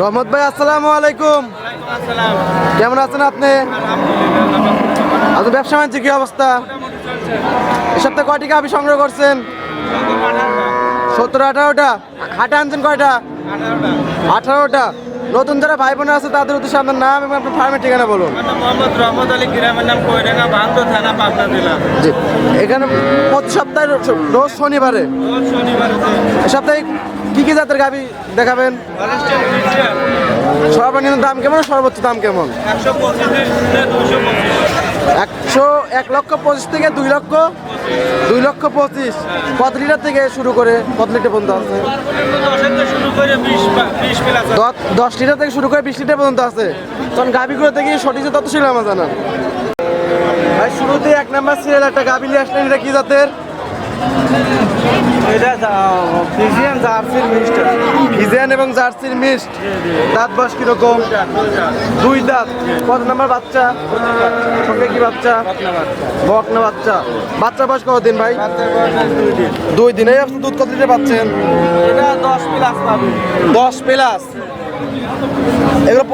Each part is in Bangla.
রহমত ভাই, আসসালামু আলাইকুম। কেমন আছেন আপনি? আচ্ছা ব্যবসা বাণিজ্য কি অবস্থা? এ সপ্তাহে কয়টি গাভি সংগ্রহ করছেন? সতেরো, আঠারোটা? হাটে আনছেন কয়টা? আঠারোটা। নতুন যারা ভাই বোনেরা আছে তাদের উদ্দেশ্যে আপনার নাম এবং আপনার ফার্মের ঠিকানা বলুন। মোহাম্মদ রহমত আলী গ্রামের নাম কৈরাঙ্গা বান্দো থানা পাবনা জেলা। জি। এখানে প্রতি সপ্তাহে রোজ শনিবারে। রোজ শনিবার সপ্তাহে কি কি জাতের গাবি দেখাবেন? সর্বনিম্ন দাম কেমন সর্বোচ্চ দাম কেমন? একশো পঁচিশ দুশো পঁচিশ। একশো এক লক্ষ পঁচিশ থেকে দুই লক্ষ দুই লক্ষ পঁচিশ। কত লিটার থেকে শুরু করে কত লিটার পর্যন্ত আছে। দশ লিটার থেকে শুরু করে বিশ লিটার পর্যন্ত আছে। তখন গাভিগুলো থেকে সঠিক তত ছিল, আমার জানা ভাই শুরুতে এক নাম্বার সিরিয়াল একটা গাভি নিয়ে আসলেন এটা কি জাতের? এটা ফিজিয়ান জার্সির ফিজিয়ান এবং জার্সির মিক্সড দাঁত বয়স কীরকম? দুই দাঁত। কত নাম্বার বাচ্চা? সঙ্গে কি বাচ্চা? বকনা বাচ্চা। বাচ্চা বয়স কত দিন ভাই দুই দিন। এই আপনি দুধ কত পাচ্ছেন? এটা দশ প্লাস দশ প্লাস। এগুলো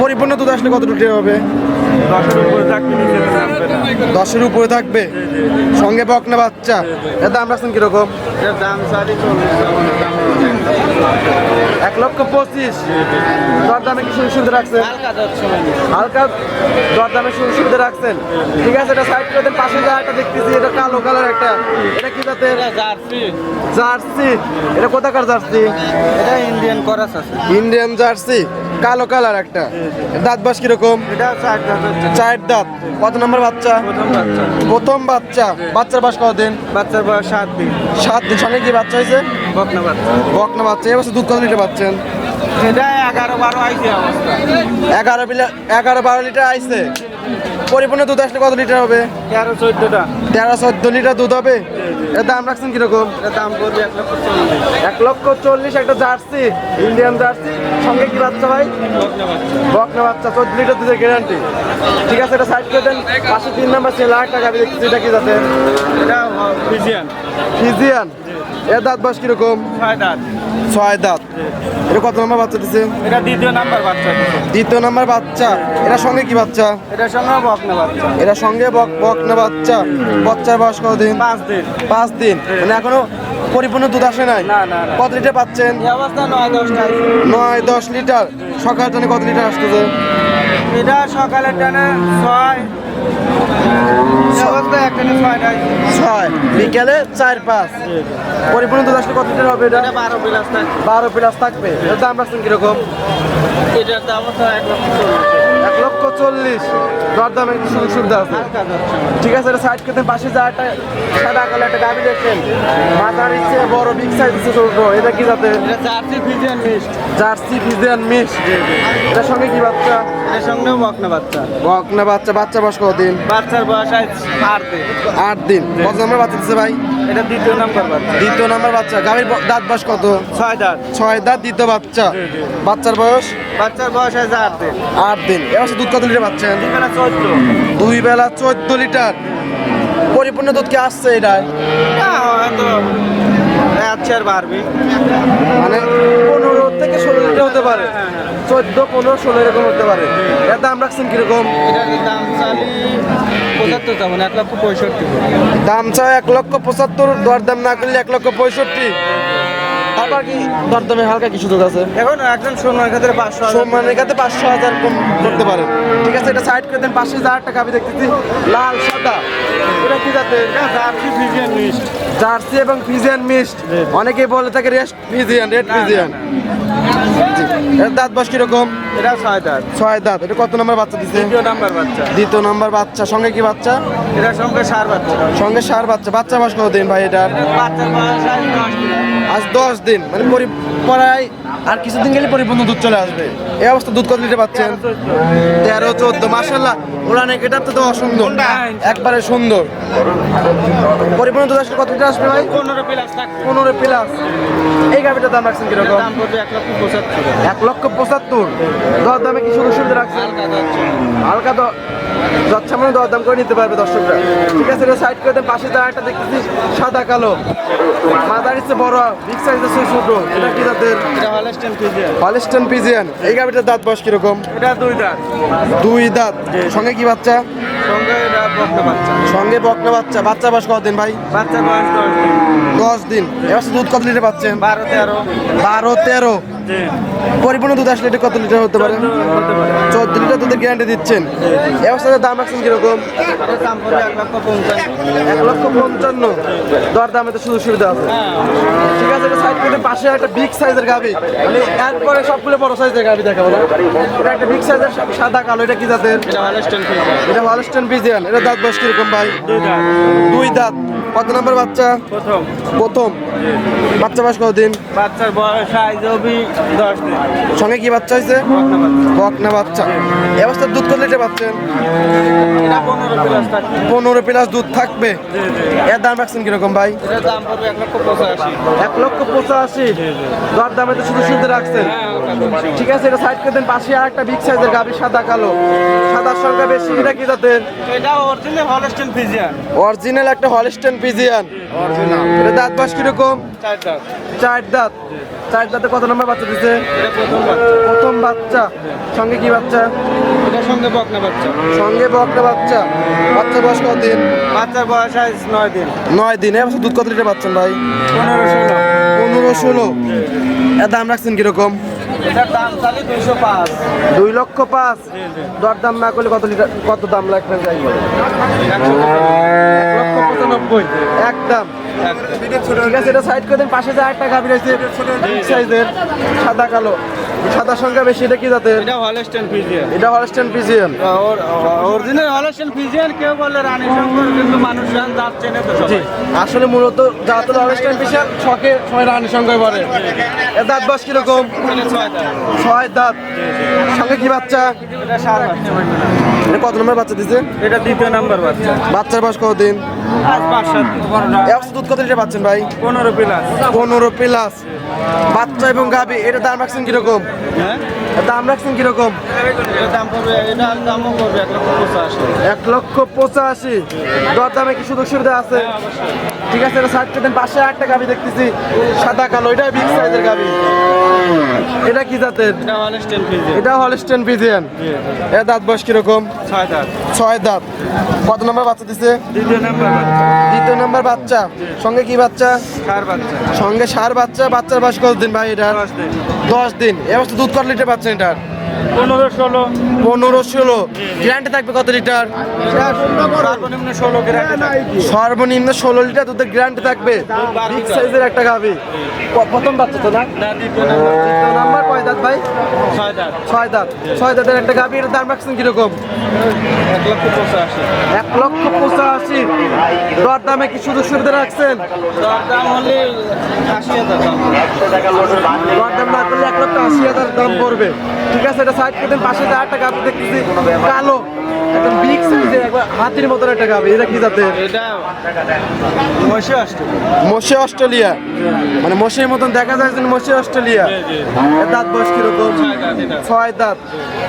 পরিপূর্ণ দুধ আসলে কত লিটার হবে? দশের উপরে থাকবে সঙ্গে বকনা বাচ্চা। এর দাম রাখছেন কীরকম? এর দাম সাড়ে চল্লিশ এক লক্ষ পঁচিশ। দর দামে কি সুযোগ সুবিধা রাখছেন? হালকা দর দামে সুযোগ সুবিধা রাখছেন। ঠিক আছে এটা সাইড করে পাশে যা একটা দেখতেছি এটা কালো কালার একটা। এটা কি জাতের? জার্সি। জার্সি। এটা কোথাকার জার্সি? এটা ইন্ডিয়ান করাস আছে। Indian jersey. কালো কালার একটা। দাঁত বাস কীরকম? চার দাঁত কত নম্বর বাচ্চা? প্রথম বাচ্চা। প্রথম বাচ্চা। বাচ্চার বাস কতদিন? বাচ্চার বয়স সাত দিন। সাত দিন। সঙ্গে কি বাচ্চা হয়েছে? বকনা বাচ্চা। বকনা বাচ্চা। এবছর দুধ কত লিটার পাচ্ছেন? এগারো বারো আইসে অবস্থা। এগারো এগারো বারো লিটার আইছে। পরিপূর্ণ দুধ আসলে কত লিটার হবে? তেরো চোদ্দটা। তেরো চোদ্দ লিটার দুধ হবে? এর দাম রাখছেন কীরকম? এটা দাম পড়বে এক লক্ষ চল্লিশ। এক লক্ষ চল্লিশ একটা জার্সি ইন্ডিয়ান জার্সি। সঙ্গে কি বাচ্চা ভাই? বকনা বাচ্চা চোদ্দ লিটার দুধের গ্যারান্টি ঠিক আছে এটা সাইড করে দেন। পাশে তিন নাম্বার সে লাখ টাকা আমি দেখতেছি এটা কি যাতে এটা ফিজিয়ান। ফিজিয়ান। এর দাঁত বয়স কীরকম? ছয় দাঁত। ছয় দাঁত। এটা কত নম্বর বাচ্চা দিছে? এটা দ্বিতীয় নাম্বার বাচ্চা দ্বিতীয় নাম্বার বাচ্চা। এরা সঙ্গে কি বাচ্চা? এটার সঙ্গে বকনা বাচ্চা। এরা সঙ্গে বক বকনা বাচ্চা। বাচ্চার বয়স কত দিন পাঁচ দিন। পাঁচ দিন। মানে এখনও পরিপূর্ণ দুধ আসে নাই। কত লিটার পাচ্ছেন? নয় দশ লিটার। সকাল টানে কত লিটার আসতেছে? এটা সকালের টানে ছয় ছয়। বিকেলে চার পাঁচ। পরিপূর্ণ দুধ আসলে কত লিটার হবে এটা? বারো বিলাস বারো প্লাস থাকবে। এর দাম রাখছেন কীরকম? এটার দাম এক লক্ষ এক লক্ষ চল্লিশ। দর দামে একটু সুযোগ সুবিধা আছে। ঠিক আছে এটা সাইড করতে পাশে যা একটা সাদা কালার একটা গাবি দেখছেন মাথার ইচ্ছে বড় বিগ সাইজ ইচ্ছে ছোট। এটা কি যাতে Jersey Friesian mixed Jersey Friesian mix এটার সঙ্গে কি বাচ্চা? এর সঙ্গেও বকনা বাচ্চা। বকনা বাচ্চা। বাচ্চা বয়স কদিন বাচ্চার বয়স আট দিন। আট দিন। কত নম্বর বাচ্চা দিচ্ছে ভাই? এটা দ্বিতীয় নাম্বার বাচ্চা। দ্বিতীয় নাম্বার বাচ্চা। গাভীর দাঁত বয়স কত? ছয় দাঁত। ছয় দাঁত দ্বিতীয় বাচ্চা। বাচ্চার বয়স? বাচ্চার বয়স হয়েছে আট দিন। আট দিন। এবার দুধ কত লিটার পাচ্ছেন বেলা চোদ্দ। দুই বেলা চোদ্দ লিটার। পরিপূর্ণ দুধ কে আসছে এটায়? হ্যাঁ আচ্ছা আর বাড়বি। মানে পনেরো থেকে ষোলো লিটার হতে পারে। চোদ্দ পনেরো ষোলো এরকম হতে পারে। এর দাম রাখছেন কীরকম? দাম চালি পঁচাত্তর এক লক্ষ পঁয়ষট্টি? দাম চাও এক লক্ষ পঁচাত্তর দরদাম না করলে এক লক্ষ পঁয়ষট্টি। তারপর কি দরদামে হালকা কি সুযোগ আছে? এখন একজন সোনার ক্ষেত্রে পাঁচশো হাজার। সম্মানের কাছে পাঁচশো হাজার কম করতে পারেন ঠিক আছে এটা সাইড করে দেন পাঁচশো হাজার টাকা আমি দেখতেছি। লাল সাদা। এটা কি যাতে জার্সি ফিজিয়ান মিক্সড। জার্সি এবং ফিজিয়ান মিক্সড। অনেকেই বলে থাকে রেস্ট ফিজিয়ান রেড ফিজিয়ান। এর দাঁত বয়স কীরকম? এটা ছয় দাঁত। ছয় দাঁত। এটা কত নম্বর বাচ্চা দিচ্ছে দ্বিতীয় নাম্বার বাচ্চা। দ্বিতীয় নম্বর বাচ্চা। সঙ্গে কি বাচ্চা? এটা সঙ্গে সার বাচ্চা। সঙ্গে সার বাচ্চা। বাচ্চা বয়স কত দিন ভাই এটার? আজ দশ দিন। আজ দশ দিন। মানে পরি- প্রায় আর কিছুদিন গেলে পরিপূর্ণ দুধ চলে আসবে। এই অবস্থা দুধ কত লিটার পাচ্ছেন? তেরো চোদ্দ মাসাল্লাহ ওলানে এটা তো অসুন্দর। একবারে সুন্দর। পরিপূর্ণ দুধ আসলে কত লিটার আসবে ভাই? পনেরো প্লাস পনেরো প্লাস। এই গাভিটার দাম রাখছেন কীরকম? এক লক্ষ পঁচাত্তর। এক লক্ষ পঁচাত্তর। দর দামে কি সুযোগ সুবিধা রাখছেন? হালকা যাচ্ছে হালকা দ মানে দর দাম করে নিতে পারবে দর্শকরা। ঠিক আছে এটা সাইড করে দেন পাশে তার একটা দেখতেছি সাদা কালো। মাদার ইচ্ছে বড় বিগ সাইজ আছে ছোট এটা কি জাতের হলস্টেন পিজিয়ান এই গাভিটার দাঁত বয়স কীরকম? এটা দুই দাঁত। দুই দাঁত। সঙ্গে কি বাচ্চা? সঙ্গে এটা বাচ্চা। সঙ্গে বকনা বাচ্চা। বাচ্চা বয়স কতদিন ভাই? বাচ্চা বয়স দশ দিন। দশ দিন। এবার দুধ কত লিটার পাচ্ছেন? বারো তেরো। বারো তেরো। পরিপূর্ণ দুধ আসলে এটা কত লিটার হতে পারে? চোদ্দ লিটার দুধের গ্যারান্টি দিচ্ছেন। সাথে দাম রাখছেন কীরকম? এক লক্ষ পঞ্চান্ন। দর দামে তো সুযোগ সুবিধা আছে। ঠিক আছে এটা সাইড করে পাশে একটা বিগ সাইজের গাবি মানে একবারে সবগুলো বড় সাইজের গাবি দেখাবো। না এটা একটা বিগ সাইজের সাদা কালো এটা কি জাতের? এটা হলস্টেন ফিজিয়ান এটা দাঁত বয়স কীরকম ভাই? দুই দাঁত। কত নম্বর বাচ্চা? প্রথম। প্রথম। বাচ্চা বয়স কতদিন? বাচ্চার বয়স অবি দশ দিন। সঙ্গে কি বাচ্চা হয়েছে? বকনা বাচ্চা। এই অবস্থায় দুধ কত লিটার পাচ্ছেন? পনেরো প্লাস দুধ থাকবে। এর দাম রাখছেন কীরকম ভাই? দাম পড়বে এক লক্ষ পঁচাশি। এক লক্ষ পঁচাশি? দর দামে তো শুধু শুনতে রাখছেন। হ্যাঁ। ঠিক আছে এটা সাইড করে দেন পাশে আর একটা বিগ সাইজের গাবি সাদা কালো। সাদার সংখ্যা বেশি এটা কি জাতের? এটা অরিজিনাল হলস্টেন ফিজিয়ান অরিজিনাল একটা হলিস্টেন পিজিয়ান এটা দাঁত বাস কীরকম? চার দাঁত। চার দাঁত। চার দাঁতে কত নম্বর বাচ্চা দিছে? প্রথম বাচ্চা। প্রথম বাচ্চা। সঙ্গে কি বাচ্চা? এটার সঙ্গে বকনা বাচ্চা। সঙ্গে বকনা বাচ্চা। বাচ্চা বয়স কত দিন বাচ্চার বয়স সাইজ নয় দিন। নয় দিন। এবার দুধ কত লিটার পাচ্ছেন ভাই? পনেরো ষোলো। পনেরো ষোলো। এর দাম রাখছেন কীরকম? দুই লক্ষ পাঁচ? দর দাম না করলে কত লিটার কত দাম লাগবে যাই বলে একদম। ঠিক আছে এটা সাইড করে দিন পাশে যে একটা গাভি রয়েছে সাইজের সাদা কালো। সাদা সংখ্যা বেশি এটা কি জাতের? এটা হলস্টেন ফিজিয়ান এটা Holstein Friesian original Holstein Friesian কেউ বলে রানী শঙ্কর কিন্তু মানুষ জান যাচ্ছে না তো সবাই। আসলে মূলত যাতে হলস্টেন পিজিয়ান ছকে ছয় রানী সংখ্যায় পড়ে। এর দাঁত বাস কীরকম? ছয় দাঁত। সঙ্গে কি বাচ্চা? এটা সাত বাচ্চা। এটা কত নম্বর বাচ্চা দিছে? এটা দ্বিতীয় নাম্বার বাচ্চা। বাচ্চার বয়স কতদিন? দুধ কত লিটার পাচ্ছেন ভাই? পনেরো প্লাস পনেরো প্লাস বাচ্চা এবং গাবি এটা দাম রাখছেন কীরকম? হ্যাঁ? দাম রাখছেন কীরকম? এটা দাম পড়বে এটা দামও পড়বে এক লক্ষ পঁচাশি। এক লক্ষ পঁচাশি। দর দামে কি সুযোগ সুবিধা আছে ঠিক আছে এটা ষাট দেন পাশে একটা গাবি দেখতেছি সাদা কালো এটা বিগ সাইজের গাবি। এটা কি জাতের? এটা হলস্টেন ফিজিয়ান এটা হলস্টেন পিজিয়ান এর দাঁত বয়স কীরকম? ছয় দাঁত। ছয় দাঁত। কত নম্বর বাচ্চা দিছে? দ্বিতীয় নাম্বার বাচ্চা। দ্বিতীয় নম্বর বাচ্চা। সঙ্গে কি বাচ্চা? চার বাচ্চা। সঙ্গে সার বাচ্চা। বাচ্চার বয়স কত দিন ভাই এটা দশ দিন। এ অবস্থা দুধ কত লিটার পাচ্ছেন এটার? পনেরো ষোলো। পনেরো ষোলো। গ্যারান্টি থাকবে কত লিটার? সর্বনিম্ন ষোলো সর্বনিম্ন ষোলো লিটার দুধের গ্যারান্টি থাকবে। বিগ সাইজের একটা গাভি। প্রথম বাচ্চা তো না? নাম্বার। কয় দাঁত ভাই? ছয় দাঁত। ছয় দাঁত। দাঁতের একটা গাভি দাম রাখছেন কীরকম? এক লক্ষ পঁচাশি। এক লক্ষ পঁচাশি। দর দামে কি সুযোগ সুবিধা রাখছেন? দর দাম হলে আশি হাজার দাম। দর দাম না করলে এক লক্ষ আশি হাজার দাম পড়বে। ঠিক আছে? এটা সাইড করে দেন পাশে যে একটা গাভি দেখতেছি কালো একটা বিগ সাইজের একবার হাতির মতন একটা গাভি এটা কি জাতের? এটা মশি আসছে মশে অস্ট্রেলিয়া। মানে মশের মতন দেখা যায় যে মশে অস্ট্রেলিয়া। এর দাঁত বয়স কীরকম? ছয় দাঁত এটা। ছয় দাঁত।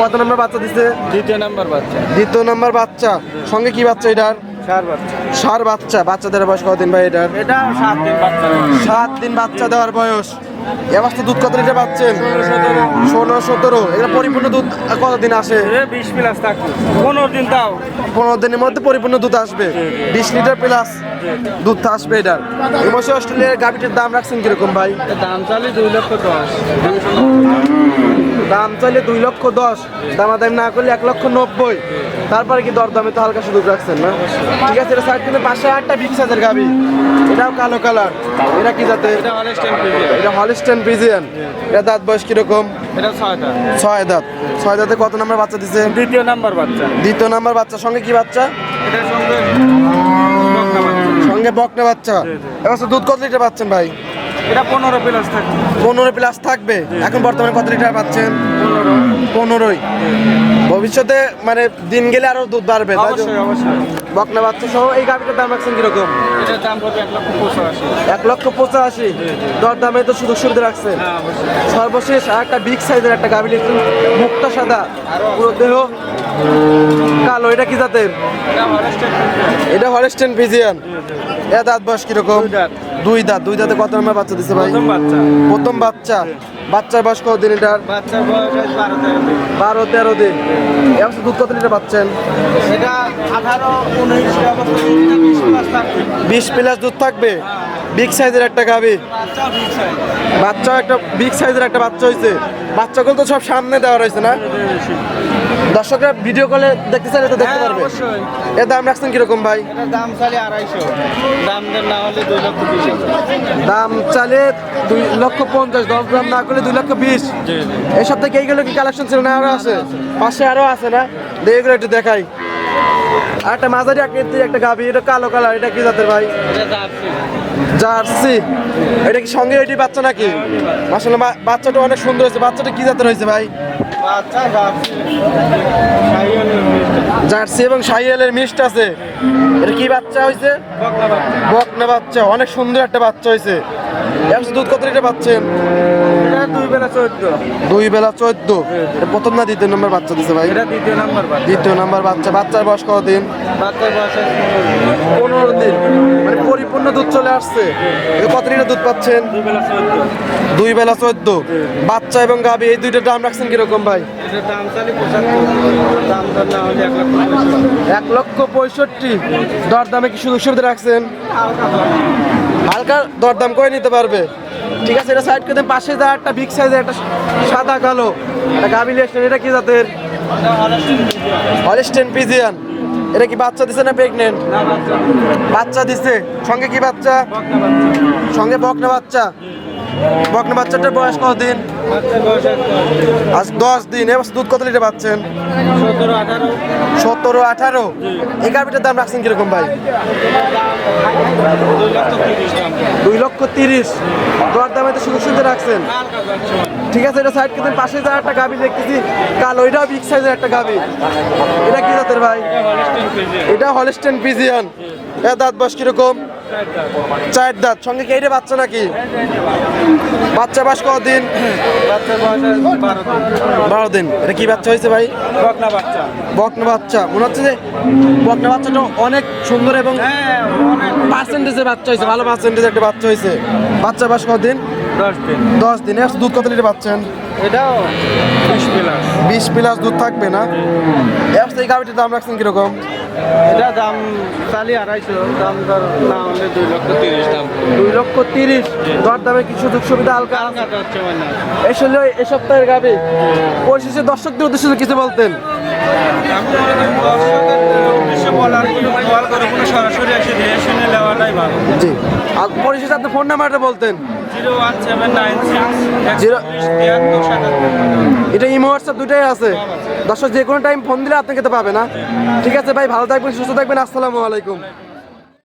কত নম্বর বাচ্চা দিছে? দ্বিতীয় নাম্বার বাচ্চা। দ্বিতীয় নম্বর বাচ্চা। সঙ্গে কি বাচ্চা এটার? সার বাচ্চা। বাচ্চাদের বয়স কতদিন ভাই এটার? এটা সাত দিন বাচ্চা সাত দিন বাচ্চা দেওয়ার বয়স। এ দুধ কত লিটার পাচ্ছেন? ষোলো সতেরো। এগুলো পরিপূর্ণ দুধ কতদিন আসে? বিশ প্লাস থাকবে। পনেরো দিন তাও। পনেরো দিনের মধ্যে পরিপূর্ণ দুধ আসবে। বিশ লিটার প্লাস দুধ আসবে এটার। মাসে অস্ট্রেলিয়ার গাভিটির দাম রাখছেন কীরকম ভাই? দাম চালি দুই লক্ষ দশ। দাম চাইলে দুই লক্ষ দশ। দামাদামি না করলে এক লক্ষ নব্বই। তারপরে কি দরদামে তো হালকা সুযোগ রাখছেন না? ঠিক আছে এটা সাইড কিন্তু পাশে আটটা বিগ সাইজের গাবি এটাও কালো কালার। এটা কি জাতের? এটা হলস্টেন এটা হলিস্টেন পিজিয়ান এটা দাঁত বয়স কীরকম? এটা ছয় দাঁত। ছয় দাঁত। ছয় দাঁতে কত নাম্বার বাচ্চা দিছে? দ্বিতীয় নাম্বার বাচ্চা। দ্বিতীয় নাম্বার বাচ্চার সঙ্গে কি বাচ্চা? এটার সঙ্গে বকনা বাচ্চা। সঙ্গে বকনা বাচ্চা এবার দুধ কত লিটার পাচ্ছেন ভাই? এটা পনেরো প্লাস থাকবে। পনেরো প্লাস থাকবে? এখন বর্তমানে কত লিটার পাচ্ছেন? পনেরো পনেরোই। ভবিষ্যতে মানে দিন গেলে আরও দুধ বাড়বে বকনা বাচ্চা সহ এই গাভিটার দাম রাখছেন কীরকম? এক লক্ষ পঁচাশি। দর দামে তো সুযোগ সুবিধা রাখছেন। হ্যাঁ অবশ্যই। সর্বশেষ আর একটা বিগ সাইজের একটা গাভি লিখছেন মুখটা সাদা। পুরো দেহ কালো এটা কি জাতের? এটা হলস্টেন ফিজিয়ান। এ দাঁত বয়স কীরকম? দুই দাঁত। দুই দাঁত কত নম্বর বাচ্চা দিছে ভাই? প্রথম বাচ্চা। বাচ্চা। বাচ্চার বয়স কত দিন এটার? বাচ্চার বয়স বারো তেরো দিন। এবার দুধ কত লিটার পাচ্ছেন? বিশ প্লাস দুধ থাকবে? বিগ সাইজের একটা গাভি। বাচ্চা একটা বিগ সাইজের একটা বাচ্চা হয়েছে বাচ্চাগুলো তো সব সামনে দেওয়া রয়েছে না? দর্শকরা ভিডিও কলে দেখতে চাইলে তো দেখতে হ্যাঁ, পারবে। এর দাম রাখছেন কীরকম ভাই? দাম চালে আড়াইশো। দাম না হলে দুই লক্ষ দাম চালে দুই লক্ষ পঞ্চাশ দশ গ্রাম না করলে দুই লক্ষ বিশ। এই সপ্তাহে এইগুলো কি কালেকশন ছিল না আরও আছে? পাশে আরও আছে না? দেখে এগুলো একটু দেখাই। আর একটা মাঝারি আকৃতির একটা গাভি এটা কালো কালার এটা কি জাতের ভাই? জার্সি। এটা কি সঙ্গে এটি বাচ্চা নাকি? আসলে বাচ্চাটা অনেক সুন্দর হয়েছে। বাচ্চাটা কি জাতের হয়েছে ভাই? বাচ্চা জার্সি। এবং সাইয়েলের মিষ্ট আছে। এটা কি বাচ্চা হয়েছে? বকনা বাচ্চা। অনেক সুন্দর একটা বাচ্চা হয়েছে। একশো দুধ কত লিটার পাচ্ছেন? দুই বেলা চোদ্দ। দুই বেলা চোদ্দ। প্রথম না দ্বিতীয় নম্বর বাচ্চা দিছে ভাই? এটা দ্বিতীয় নাম্বার বাচ্চা। দ্বিতীয় নাম্বার বাচ্চা। বাচ্চার বয়স কত দিন বাচ্চার বয়স পনেরো দিন। মানে পরিপূর্ণ দুধ চলে আসছে। কত লিটার দুধ পাচ্ছেন? দুই বেলা চোদ্দ। বাচ্চা এবং গাবি এই দুইটার দাম রাখছেন কীরকম ভাই? এক লক্ষ পঁয়ষট্টি। এক লক্ষ পঁয়ষট্টি। দর দামে কি সুযোগ সুবিধা রাখছেন হালকা দরদাম করে নিতে পারবে। ঠিক আছে, এটা সাইড করে পাশে যা একটা বিগ সাইজের একটা সাদা কালো, একটা গাভি লিয়েছেন এটা কি জাতের? হলিস্টেন পিজিয়ান এটা কি বাচ্চা দিছে না প্রেগনেন্ট বাচ্চা দিছে। সঙ্গে কি বাচ্চা? সঙ্গে বকনা বাচ্চা। বকনা বাচ্চাটার বয়স কত দিন আজ দশ দিন। এবার দুধ কত লিটার পাচ্ছেন? সতেরো আঠারো। এই গাভিটার দাম রাখছেন কীরকম ভাই? দুই লক্ষ তিরিশ। দর দামে তো সুযোগ সুবিধা রাখছেন। ঠিক আছে এটা সাইড কিন্তু পাশে যা একটা গাভি দেখতেছি কালো এটাও বিগ সাইজের একটা গাভি। এটা কি জাতের ভাই? এটা। এটা পিজিয়ান এ দাঁত বয়স কীরকম? চার দাঁত। সঙ্গে কি এটা বাচ্চা নাকি? বাচ্চা বাস কদিন বারো দিন। এটা কি বাচ্চা হয়েছে ভাই? বকনা বাচ্চা। বকনা বাচ্চা। মনে হচ্ছে যে বকনা বাচ্চাটা অনেক সুন্দর এবং হ্যাঁ অনেক। পার্সেন্টেজের বাচ্চা হয়েছে ভালো পার্সেন্টেজ একটা বাচ্চা হয়েছে। বাচ্চা বাস কদিন দশ দিন। দশ দিন। দুধ কত লিটার পাচ্ছেন? এটাও বিশ প্লাস। বিশ প্লাস দুধ থাকবে না। এই গাভিটির দাম রাখছেন কীরকম? এটা দাম চালি আড়াইশো দাম দর না হলে দুই লক্ষ তিরিশ। দাম। দুই লক্ষ তিরিশ। দর দামে কিছু সুযোগ সুবিধা হালকা হালকা যাচ্ছে মানে এসে এ সপ্তাহের গাবি। পরিশেষে দর্শকদের উদ্দেশ্যে কিছু বলতেন। জি। আর পরিশেষে আপনি ফোন নাম্বারটা বলতেন। এটা ইমো হোয়াটসঅ্যাপ দুটাই আছে। দর্শক যে কোনো টাইম ফোন দিলে আপনি খেতে পাবে না ঠিক আছে ভাই ভালো থাকবেন সুস্থ থাকবেন। আসসালামু আলাইকুম।